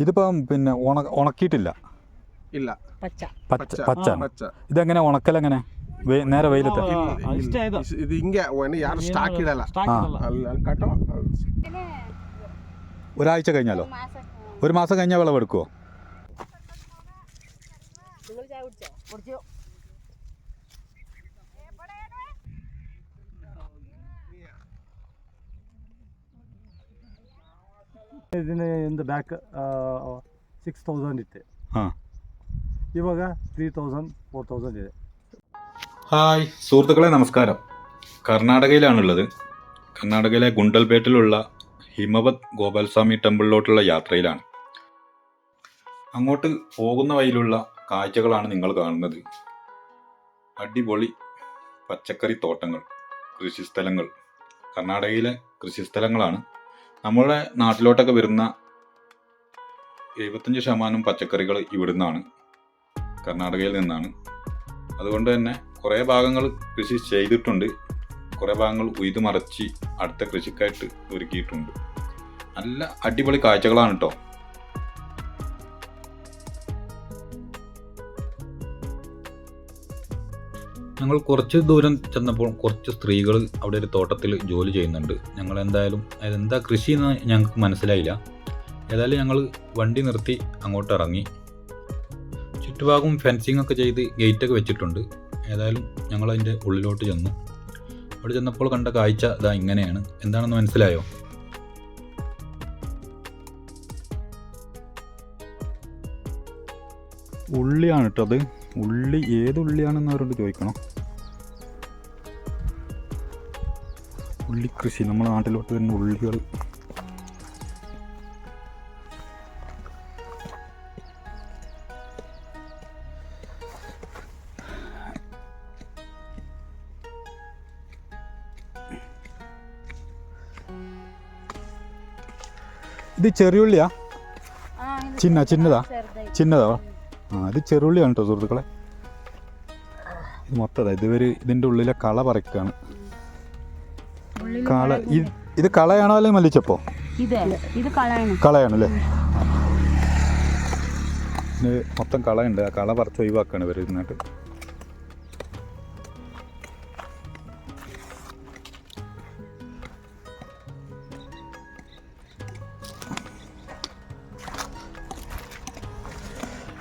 ഇതിപ്പം പിന്നെ ഉണ ഉണക്കിയിട്ടില്ല. ഇല്ല. പച്ച. പച്ച പച്ച. ഇതെങ്ങനെ ഉണക്കലെങ്ങനെ നേരെ വെയിലത്ത്. ഇത് ഇങ്ങനെ യാരും സ്റ്റാക്ക് ഇടല. കേട്ടോ. ഒരാഴ്ച കഴിഞ്ഞാലോ? ഒരു മാസം കഴിഞ്ഞാൽ വിളവെടുക്കുമോ ಇದನ್ನ ಒಂದು ಬ್ಯಾಕ್ ಸಿಕ್ಸ್ ತೌಸಂಡ್ ಇತ್ತು ಹಾಂ ಇವಾಗ ತ್ರೀ ತೌಸಂಡ್ ಫೋರ್ ತೌಸಂಡ್ ಇದೆ ഹായ് സുഹൃത്തുക്കളെ നമസ്കാരം കർണാടകയിലാണുള്ളത് കർണാടകയിലെ ഗുണ്ടൽപേട്ടിലുള്ള ഹിമവത് ഗോപാൽസ്വാമി ടെമ്പിളിലോട്ടുള്ള യാത്രയിലാണ് അങ്ങോട്ട് പോകുന്ന വഴിയിലുള്ള കാഴ്ചകളാണ് നിങ്ങൾ കാണുന്നത് അടിപൊളി പച്ചക്കറി തോട്ടങ്ങൾ കൃഷിസ്ഥലങ്ങൾ കർണാടകയിലെ കൃഷിസ്ഥലങ്ങളാണ് നമ്മുടെ നാട്ടിലോട്ടൊക്കെ വരുന്ന എഴുപത്തഞ്ച് ശതമാനം പച്ചക്കറികൾ ഇവിടുന്നാണ് കർണാടകയിൽ നിന്നാണ്. അതുകൊണ്ട് തന്നെ കുറേ ഭാഗങ്ങൾ കൃഷി ചെയ്തിട്ടുണ്ട്. കുറേ ഭാഗങ്ങൾ ഉയ്ത് മറച്ച് അടുത്ത കൃഷിക്കായിട്ട് ഒരുക്കിയിട്ടുണ്ട്. നല്ല അടിപൊളി കാഴ്ചകളാണ് കേട്ടോ ഞങ്ങൾ കുറച്ച് ദൂരം ചെന്നപ്പോൾ കുറച്ച് സ്ത്രീകൾ അവിടെ ഒരു തോട്ടത്തിൽ ജോലി ചെയ്യുന്നുണ്ട്. ഞങ്ങൾ എന്തായാലും അതെന്താ കൃഷി എന്ന് ഞങ്ങൾക്ക് മനസ്സിലായില്ല. ഏതായാലും ഞങ്ങൾ വണ്ടി നിർത്തി അങ്ങോട്ട് ഇറങ്ങി ചുറ്റുഭാഗവും ഫെൻസിങ് ഒക്കെ ചെയ്ത് ഗേറ്റൊക്കെ വെച്ചിട്ടുണ്ട്. ഏതായാലും ഞങ്ങൾ അതിന്റെ ഉള്ളിലോട്ട് ചെന്നു. അവിടെ ചെന്നപ്പോൾ കണ്ട കാഴ്ച ഇതാ ഇങ്ങനെയാണ്. എന്താണെന്ന് മനസ്സിലായോ? ഉള്ളിയാണ് കേട്ടോ അത്. ഉള്ളി ഏത് ഉള്ളിയാണെന്ന് അവരോട് ചോദിക്കണം. ഉള്ളി കൃഷി നമ്മുടെ നാട്ടിലോട്ട് വരുന്ന ഉള്ളികൾ. ഇത് ചെറിയ ചെറിയുള്ളിയാ ചിന്ന ചിന്നതാ? ചിന്നതാ? ആ ഇത് ചെറുള്ളിയാണ് കേട്ടോ സുഹൃത്തുക്കളെ. ഇത് മൊത്തം ഇത് ഒരു ഇതിന്റെ ഉള്ളിലെ കള പറിക്കാണ്. കള ഇത് കളയാണോ അല്ലെങ്കിൽ മല്ലിച്ചപ്പോ? കളയാണല്ലേ മൊത്തം കളയുണ്ട് ആ കള പറിച്ച് ഒഴിവാക്കാണ് ഇവർ ഇതിനായിട്ട്.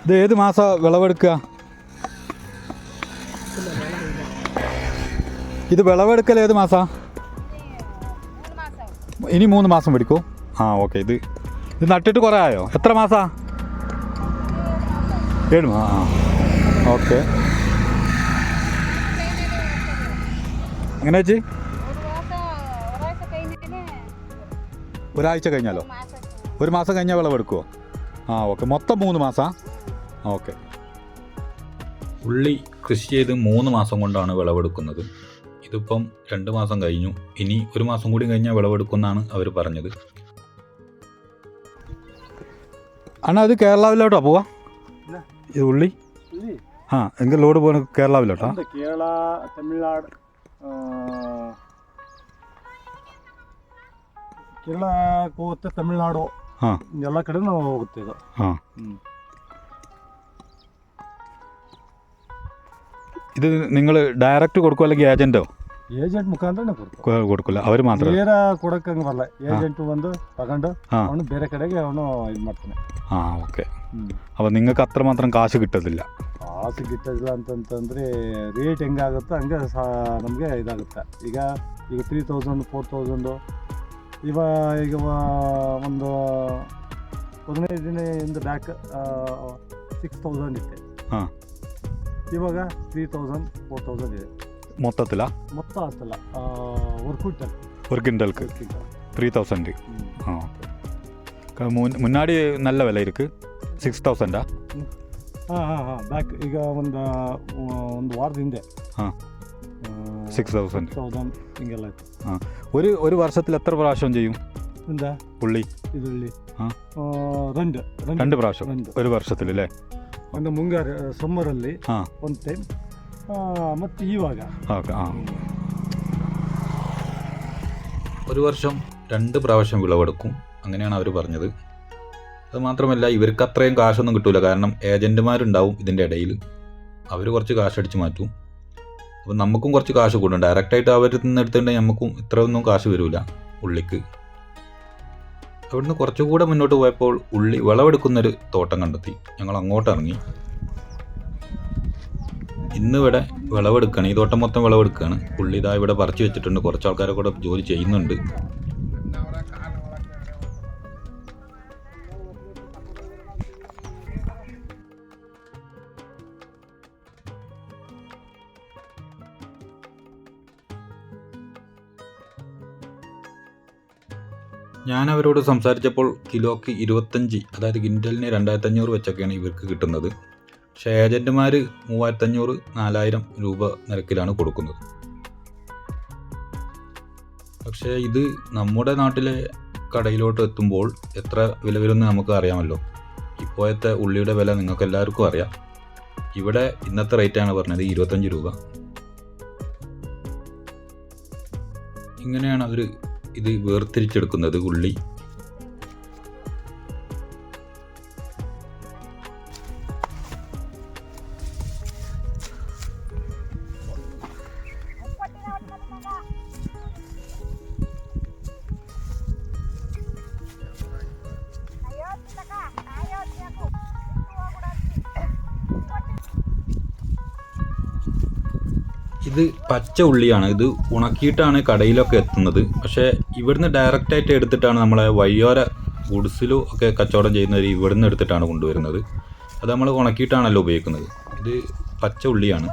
ഇത് ഏത് മാസം വിളവെടുക്കുക? ഇത് വിളവെടുക്കൽ ഏത് മാസാ? ഇനി മൂന്ന് മാസം പിടിക്കും. ആ ഓക്കെ. ഇത് ഇത് നട്ടിട്ട് കുറേ ആയോ? എത്ര മാസാ? ഏഴ് മാ ആ ഓക്കെ. എങ്ങനെ വെച്ച് ഒരാഴ്ച കഴിഞ്ഞാലോ? ഒരു മാസം കഴിഞ്ഞാൽ വിളവെടുക്കുമോ ആ ഓക്കെ. മൊത്തം മൂന്ന് മാസം? ഓക്കെ ഉള്ളി കൃഷി ചെയ്ത് മൂന്ന് മാസം കൊണ്ടാണ് വിളവെടുക്കുന്നത് ഇതിപ്പം രണ്ട് മാസം കഴിഞ്ഞു ഇനി ഒരു മാസം കൂടി കഴിഞ്ഞാൽ വിളവെടുക്കുമെന്നാണ് അവർ പറഞ്ഞത് അണ്ണാ അത് കേരളാവിലോട്ടോ പോവാ ഇല്ല. ഇത് ഉള്ളി ಇಲ್ಲಿ ആ എങ്കിൽ ലോഡ് പോകുന്നത് കേരളാവിലോട്ടാ ಒಂದು ಕೇರಳ ತಮಿಳ್ನಾಡು ಆ, ಕೇರಳ ಹೋಗುತ್ತೆ ತಮಿಳ್ನಾಡು ಹಾ. ಎಲ್ಲ ಕಡೆನೂ ಹೋಗುತ್ತೆ ಇದು ആ ഇത് നിങ്ങൾ ഡയറക്റ്റ് കൊടുക്കുമോ അല്ലെങ്കിൽ ഏജൻറ്റോ ಏಜೆಂಟ್ ಮುಖಾಂತರನೇ ಕೊಡ್ತಾರೆ കൊടുക്കില്ല അവർ മാത്രമേ ನೇರ ಕೊಡಕ್ಕೆ ಹಂಗೆ ಬರಲ್ಲ ಏಜೆಂಟ್ ಬಂದು ತಗೊಂಡು ಹಾ. ಅವನು ಬೇರೆ ಕಡೆಗೆ ಅವನು ಇದು ಮಾಡ್ತಾನೆ ആ ഓക്കെ ಹ್ಮ್. അപ്പോൾ നിങ്ങൾക്ക് അത്രമാത്രം കാശ് കിട്ടത്തില്ല ಕಾಸು ಗಿಟ್ಟಿಲ್ಲ ಅಂತಂತಂದರೆ ರೇಟ್ ಹೆಂಗಾಗುತ್ತೋ ಹಂಗೆ ಸಹ ನಮಗೆ ಇದಾಗುತ್ತೆ ಈಗ ಈಗ ತ್ರೀ ತೌಸಂಡ್ ಫೋರ್ ತೌಸಂಡು ಇವ ಈಗ ವ- ಒಂದು ಹದಿನೈದು ದಿನ ಇಂದ ಬ್ಯಾಕ್ ಸಿಕ್ಸ್ ತೌಸಂಡ್ ಇತ್ತೆ ಹಾ. ಇವಾಗ ತ್ರೀ ತೌಸಂಡ್ ಫೋರ್ ತೌಸಂಡ್ ಇದೆ மொத்தத்தில் ಮೊತ್ತ ಅಷ್ಟಲ್ಲ ஒரு குவிண்டல் ஒரு கிண்டலுக்கு த்ரீ தௌசண்ட் ஆ க- முன்- முன்னாடி நல்ல விலை இருக்குது சிக்ஸ் தௌசண்டா ಹಾಂ ಹಾಂ ಹಾಂ ಬ್ಯಾಕ್ ಈಗ ಒಂದು ಒಂದು ವಾರದ ಹಿಂದೆ ஆ സിക്സ് തൗസൻഡ് ತೌಸಂಡ್ ಹಿಂಗೆಲ್ಲ ಇತ್ತು ആ ഒരു ഒരു വർഷത്തിൽ എത്ര പ്രാവശ്യം ചെയ്യും എന്താ പുള്ളി ഇതുള്ളി ആ രണ്ട് രണ്ട് പ്രാവശ്യം രണ്ട് ഒരു വർഷത്തിൽ അല്ലേ ಒಂದು ಮುಂಗಾರು ಸಮ್ಮರಲ್ಲಿ ಹಾಂ ಒಂದು ಟೈಮ್ ಮತ್ತು ಇವಾಗ ഓക്കെ ആ ഒരു വർഷം രണ്ട് പ്രാവശ്യം വിളവെടുക്കും അങ്ങനെയാണ് അവർ പറഞ്ഞത് അത് മാത്രമല്ല ഇവർക്ക് അത്രയും കാശൊന്നും കിട്ടൂല കാരണം ഏജൻറ്റുമാരുണ്ടാവും ഇതിൻ്റെ ഇടയിൽ അവർ കുറച്ച് കാശ് അടിച്ച് മാറ്റും അപ്പം നമുക്കും കുറച്ച് കാശ് കൂടും ഡയറക്റ്റായിട്ട് അവരിൽ നിന്ന് എടുത്തിട്ടുണ്ടെങ്കിൽ നമുക്കും ഇത്രയൊന്നും കാശ് വരില്ല ഉള്ളിക്ക് അവിടുന്ന് കുറച്ചുകൂടെ മുന്നോട്ട് പോയപ്പോൾ ഉള്ളി വിളവെടുക്കുന്നൊരു തോട്ടം കണ്ടെത്തി. ഞങ്ങൾ അങ്ങോട്ട് ഇറങ്ങി. ഇന്നിവിടെ വിളവെടുക്കുകയാണ് ഈ തോട്ടം മൊത്തം വിളവെടുക്കുകയാണ് ഉള്ളി ഇതാ ഇവിടെ പറിച്ചു വെച്ചിട്ടുണ്ട്. കുറച്ച് ആൾക്കാരെ കൂടെ ജോലി ചെയ്യുന്നുണ്ട്. ഞാൻ അവരോട് സംസാരിച്ചപ്പോൾ കിലോക്ക് ഇരുപത്തഞ്ച് അതായത് കിൻഡലിന് രണ്ടായിരത്തി അഞ്ഞൂറ് വെച്ചൊക്കെയാണ് ഇവർക്ക് കിട്ടുന്നത്. പക്ഷേ ഏജന്റുമാർ മൂവായിരത്തഞ്ഞൂറ് നാലായിരം രൂപ നിരക്കിലാണ് കൊടുക്കുന്നത്. പക്ഷേ ഇത് നമ്മുടെ നാട്ടിലെ കടയിലോട്ട് എത്തുമ്പോൾ എത്ര വില വരുമെന്ന് നമുക്ക് അറിയാമല്ലോ. ഇപ്പോഴത്തെ ഉള്ളിയുടെ വില നിങ്ങൾക്ക് എല്ലാവർക്കും അറിയാം. ഇവിടെ ഇന്നത്തെ റേറ്റാണ് പറഞ്ഞത് ഇരുപത്തഞ്ച് രൂപ. ഇങ്ങനെയാണ് അവർ ഇത് വേർതിരിച്ചെടുക്കുന്നത് ഉള്ളി. പച്ച ഉള്ളിയാണ്. ഇത് ഉണക്കിയിട്ടാണ് കടയിലൊക്കെ എത്തുന്നത്. പക്ഷേ ഇവിടുന്ന് ഡയറക്റ്റായിട്ട് എടുത്തിട്ടാണ് നമ്മളെ വയ്യോര ഗുഡ്സിലും ഒക്കെ കച്ചവടം ചെയ്യുന്നവർ ഇവിടുന്ന് എടുത്തിട്ടാണ് കൊണ്ടുവരുന്നത്. അത് നമ്മൾ ഉണക്കിയിട്ടാണല്ലോ ഉപയോഗിക്കുന്നത്. ഇത് പച്ച ഉള്ളിയാണ്.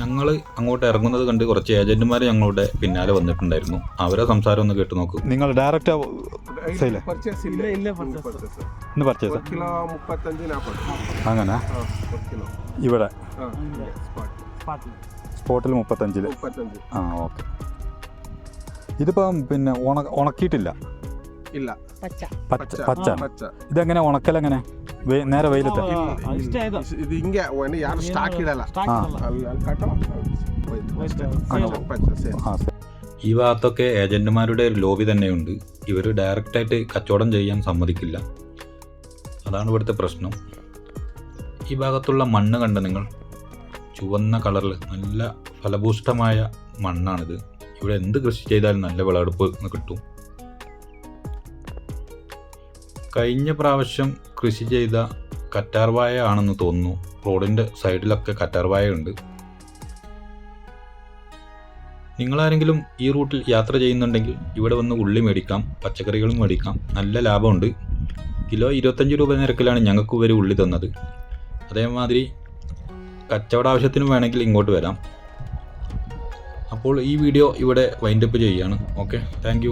ഞങ്ങൾ അങ്ങോട്ട് ഇറങ്ങുന്നത് കണ്ട് കുറച്ച് ഏജന്റുമാർ ഞങ്ങളുടെ പിന്നാലെ വന്നിട്ടുണ്ടായിരുന്നു. അവരെ സംസാരം ഒന്ന് കേട്ട് നോക്കും. നിങ്ങൾ ഡയറക്റ്റ് അങ്ങനെ? ഇവിടെ? സ്പോട്ടിൽ മുപ്പത്തഞ്ചിൽ. ആ ഓക്കെ. ഇതിപ്പം പിന്നെ ഉണക്കിയിട്ടില്ല? ഇല്ല. പച്ച. പച്ച ഇതെങ്ങനെ ഉണക്കൽ എങ്ങനെ നേരെ വെയിലത്ത്? ഈ ഭാഗത്തൊക്കെ ഏജന്റുമാരുടെ ഒരു ലോബി തന്നെയുണ്ട്. ഇവർ ഡയറക്റ്റായിട്ട് കച്ചവടം ചെയ്യാൻ സമ്മതിക്കില്ല. അതാണ് ഇവിടുത്തെ പ്രശ്നം. ഈ ഭാഗത്തുള്ള മണ്ണ് കണ്ട നിങ്ങൾ ചുവന്ന കളറിൽ നല്ല ഫലഭൂഷ്ടമായ മണ്ണാണിത്. ഇവിടെ എന്ത് കൃഷി ചെയ്താലും നല്ല വിളവെടുപ്പ് കിട്ടും. കഴിഞ്ഞ പ്രാവശ്യം കൃഷി ചെയ്ത കറ്റാർവായ ആണെന്ന് തോന്നുന്നു. റോഡിന്റെ സൈഡിലൊക്കെ കറ്റാർവായ ഉണ്ട് നിങ്ങളാരെങ്കിലും ഈ റൂട്ടിൽ യാത്ര ചെയ്യുന്നുണ്ടെങ്കിൽ ഇവിടെ വന്ന് ഉള്ളി മേടിക്കാം പച്ചക്കറികളും മേടിക്കാം. നല്ല ലാഭമുണ്ട്. കിലോ ഇരുപത്തഞ്ച് രൂപ നിരക്കിലാണ് ഞങ്ങൾക്ക് ഇവർ ഉള്ളി തന്നത്. അതേമാതിരി കച്ചവട ആവശ്യത്തിനും വേണമെങ്കിൽ ഇങ്ങോട്ട് വരാം. അപ്പോൾ ഈ വീഡിയോ ഇവിടെ വൈൻഡപ്പ് ചെയ്യുകയാണ്. Okay thank